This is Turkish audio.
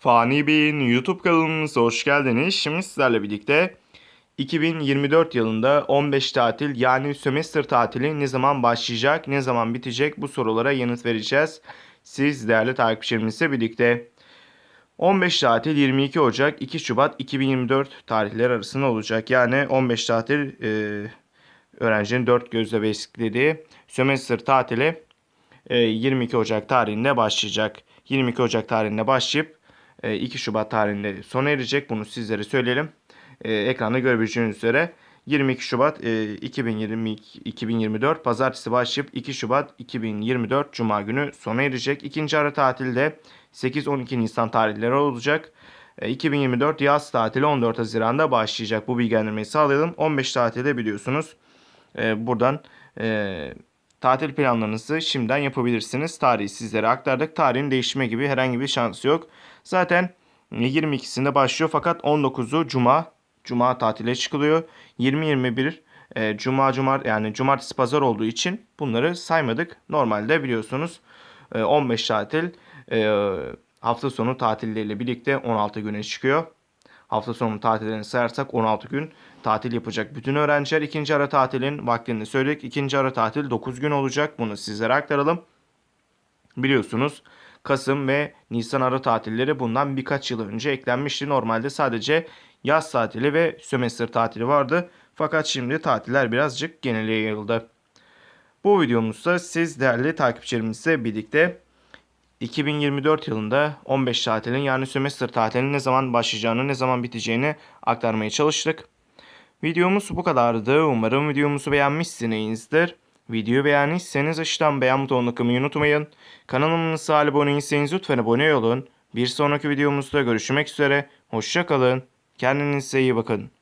Fani Bey'in YouTube kanalımıza hoş geldiniz. Şimdi sizlerle birlikte 2024 yılında 15 tatil yani sömestr tatili ne zaman başlayacak, ne zaman bitecek bu sorulara yanıt vereceğiz. Siz değerli takipçilerimizle birlikte. 15 tatil 22 Ocak 2 Şubat 2024 tarihleri arasında olacak. Yani 15 tatil e, öğrencinin 4 gözle beklediği sömestr tatili e, 22 Ocak tarihinde başlayacak. 22 Ocak tarihinde başlayıp 2 Şubat tarihinde sona erecek. Bunu sizlere söyleyelim. E, ekranda görebileceğiniz üzere 22 Şubat e, 2022 2024 Pazartesi başlayıp 2 Şubat 2024 Cuma günü sona erecek. İkinci ara tatilde 8-12 Nisan tarihleri olacak. E, 2024 yaz tatili 14 Haziran'da başlayacak. Bu bilgilendirmeyi sağlayalım. 15 tatilde biliyorsunuz. E, buradan e, tatil planlarınızı şimdiden yapabilirsiniz. Tarihi sizlere aktardık. Tarihin değişme gibi herhangi bir şansı yok. Zaten 22'sinde başlıyor fakat 19'u Cuma. Cuma tatile çıkılıyor. 20-21 e, Cuma Cumar yani Cumartesi Pazar olduğu için bunları saymadık. Normalde biliyorsunuz e, 15 tatil e, hafta sonu tatilleriyle birlikte 16 güne çıkıyor. Hafta sonu tatillerini sayarsak 16 gün tatil yapacak bütün öğrenciler. ikinci ara tatilin vaktini söyledik. İkinci ara tatil 9 gün olacak. Bunu sizlere aktaralım. Biliyorsunuz Kasım ve Nisan ara tatilleri bundan birkaç yıl önce eklenmişti. Normalde sadece yaz tatili ve sömestr tatili vardı. Fakat şimdi tatiller birazcık genele yayıldı. Bu videomuzda siz değerli takipçilerimizle birlikte 2024 yılında 15 tatilin yani sömestr tatilinin ne zaman başlayacağını, ne zaman biteceğini aktarmaya çalıştık. Videomuz bu kadardı. Umarım videomuzu beğenmişsinizdir. Videoyu beğendiyseniz aşağıdan beğen butonuna kılmayı unutmayın. Kanalımıza abone değilseniz lütfen abone olun. Bir sonraki videomuzda görüşmek üzere. Hoşçakalın. Kendinize iyi bakın.